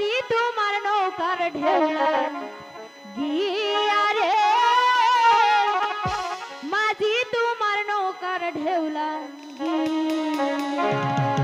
কাছি তোমার নৌকার ঢেউ গিয়া রে মাঝি তোমার নৌকার ঢেউলা গিয়া